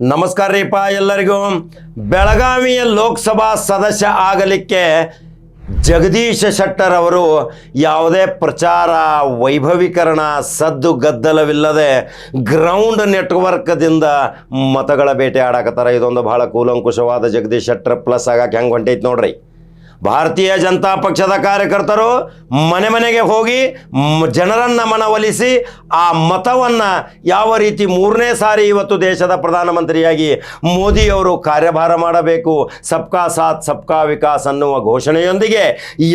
ನಮಸ್ಕಾರ ರೀಪ ಎಲ್ಲರಿಗೂ. ಬೆಳಗಾವಿಯ ಲೋಕಸಭಾ ಸದಸ್ಯ ಆಗಲಿಕ್ಕೆ ಜಗದೀಶ ಶೆಟ್ಟರ್ ಅವರು ಯಾವುದೇ ಪ್ರಚಾರ ವೈಭವೀಕರಣ ಸದ್ದು ಗದ್ದಲವಿಲ್ಲದೆ ಗ್ರೌಂಡ್ ನೆಟ್ವರ್ಕ್ದಿಂದ ಮತಗಳ ಬೇಟೆ ಆಡಾಕತ್ತಾರ. ಇದೊಂದು ಬಹಳ ಕೂಲಂಕುಷವಾದ ಜಗದೀಶ್ ಶೆಟ್ಟರ್ ಪ್ಲಸ್ ಆಗಕ್ಕೆ ಹೆಂಗೆ ಹೊಂಟೈತೆ ನೋಡ್ರಿ. ಭಾರತೀಯ ಜನತಾ ಪಕ್ಷದ ಕಾರ್ಯಕರ್ತರು ಮನೆ ಮನೆಗೆ ಹೋಗಿ ಜನರನ್ನು ಮನವೊಲಿಸಿ ಆ ಮತವನ್ನು ಯಾವ ರೀತಿ ಮೂರನೇ ಸಾರಿ ಇವತ್ತು ದೇಶದ ಪ್ರಧಾನಮಂತ್ರಿಯಾಗಿ ಮೋದಿಯವರು ಕಾರ್ಯಭಾರ ಮಾಡಬೇಕು, ಸಬ್ಕಾ ಸಾಥ್, ಸಬ್ಕಾ ವಿಕಾಸ್ ಅನ್ನುವ ಘೋಷಣೆಯೊಂದಿಗೆ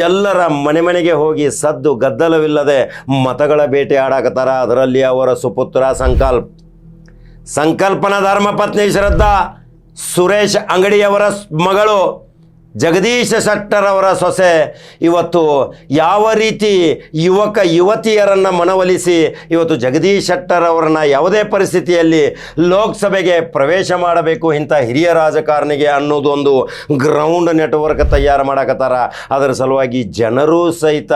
ಎಲ್ಲರ ಮನೆ ಮನೆಗೆ ಹೋಗಿ ಸದ್ದು ಗದ್ದಲವಿಲ್ಲದೆ ಮತಗಳ ಬೇಟೆ ಆಡಾಕತ್ತಾರ. ಅದರಲ್ಲಿ ಅವರ ಸುಪುತ್ರ ಸಂಕಲ್ಪ ಸಂಕಲ್ಪನ ಧರ್ಮಪತ್ನಿ ಶ್ರದ್ಧಾ, ಸುರೇಶ್ ಅಂಗಡಿಯವರ ಮಗಳು ಜಗದೀಶ ಶೆಟ್ಟರ್ ಅವರ ಸೊಸೆ. ಇವತ್ತು ಯಾವ ರೀತಿ ಯುವಕ ಯುವತಿಯರನ್ನು ಮನವೊಲಿಸಿ ಇವತ್ತು ಜಗದೀಶ್ ಶೆಟ್ಟರ್ ಅವರನ್ನು ಯಾವುದೇ ಪರಿಸ್ಥಿತಿಯಲ್ಲಿ ಲೋಕಸಭೆಗೆ ಪ್ರವೇಶ ಮಾಡಬೇಕು ಇಂಥ ಹಿರಿಯ ರಾಜಕಾರಣಿಗೆ ಅನ್ನೋದೊಂದು ಗ್ರೌಂಡ್ ನೆಟ್ವರ್ಕ್ ತಯಾರು ಮಾಡಕತ್ತಾರ. ಅದರ ಸಲುವಾಗಿ ಜನರು ಸಹಿತ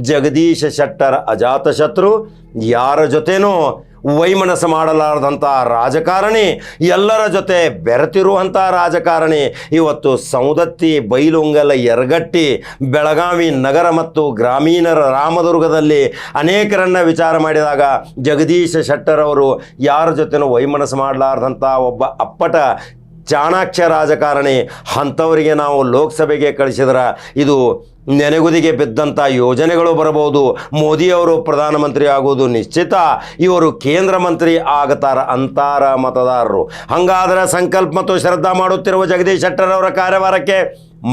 ಜಗದೀಶ ಶೆಟ್ಟರ್ ಅಜಾತಶತ್ರು ಯಾರ ಜೊತೆನೂ ವೈಮನಸ್ಸು ಮಾಡಲಾರದಂಥ ರಾಜಕಾರಣಿ, ಎಲ್ಲರ ಜೊತೆ ಬೆರೆತಿರುವಂಥ ರಾಜಕಾರಣಿ, ಇವತ್ತು ಸೌದತ್ತಿ ಬೈಲುಂಗಲ ಎರಗಟ್ಟಿ ಬೆಳಗಾವಿ ನಗರ ಮತ್ತು ಗ್ರಾಮೀಣರ ರಾಮದುರ್ಗದಲ್ಲಿ ಅನೇಕರನ್ನ ವಿಚಾರ ಮಾಡಿದಾಗ ಜಗದೀಶ ಶೆಟ್ಟರ್ ಅವರು ಯಾರ ಜೊತೆನೂ ವೈಮನಸ್ಸು ಮಾಡಲಾರ್ದಂಥ ಒಬ್ಬ ಅಪ್ಪಟ ಚಾಣಾಕ್ಷ ರಾಜಕಾರಣಿ ಅಂಥವರಿಗೆ ನಾವು ಲೋಕಸಭೆಗೆ ಕಳಿಸಿದ್ರೆ ಇದು ನೆನೆಗುದಿಗೆ ಬಿದ್ದಂಥ ಯೋಜನೆಗಳು ಬರಬಹುದು. ಮೋದಿಯವರು ಪ್ರಧಾನಮಂತ್ರಿ ಆಗುವುದು ನಿಶ್ಚಿತ. ಇವರು ಕೇಂದ್ರ ಮಂತ್ರಿ ಆಗತಾರ ಅಂತಾರ ಮತದಾರರು. ಹಂಗಾದರ ಸಂಕಲ್ಪ ಮತ್ತು ಶ್ರದ್ಧಾ ಮಾಡುತ್ತಿರುವ ಜಗದೀಶ್ ಶೆಟ್ಟರ್ ಅವರ ಕಾರ್ಯಭಾರಕ್ಕೆ,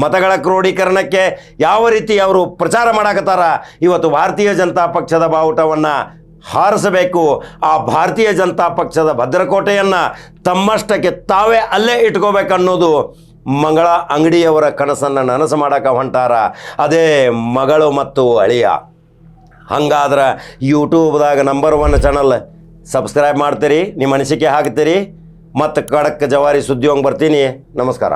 ಮತಗಳ ಕ್ರೋಢೀಕರಣಕ್ಕೆ ಯಾವ ರೀತಿ ಅವರು ಪ್ರಚಾರ ಮಾಡಾಕತ್ತಾರ? ಇವತ್ತು ಭಾರತೀಯ ಜನತಾ ಪಕ್ಷದ ಬಾವುಟವನ್ನು ಹಾರಿಸಬೇಕು. ಆ ಭಾರತೀಯ ಜನತಾ ಪಕ್ಷದ ಭದ್ರಕೋಟೆಯನ್ನು ತಮ್ಮಷ್ಟಕ್ಕೆ ತಾವೇ ಅಲ್ಲೇ ಇಟ್ಕೋಬೇಕನ್ನೋದು ಮಂಗಳ ಅಂಗಡಿಯವರ ಕನಸನ್ನು ನನಸು ಮಾಡಕ್ಕೆ ಹೊಂಟಾರ. ಅದೇ ಮಗಳು ಮತ್ತು ಅಳಿಯ. ಹಂಗಾದ್ರೆ ಯೂಟ್ಯೂಬ್ದಾಗ ನಂಬರ್ ಒನ್ ಚಾನಲ್ ಸಬ್ಸ್ಕ್ರೈಬ್ ಮಾಡ್ತೀರಿ, ನಿಮ್ಮ ಅನಿಸಿಕೆ ಹಾಕ್ತೀರಿ, ಮತ್ತು ಖಡಕ್ ಜವಾರಿ ಸುದ್ದಿ ಹಂಗೆ ಬರ್ತೀನಿ. ನಮಸ್ಕಾರ.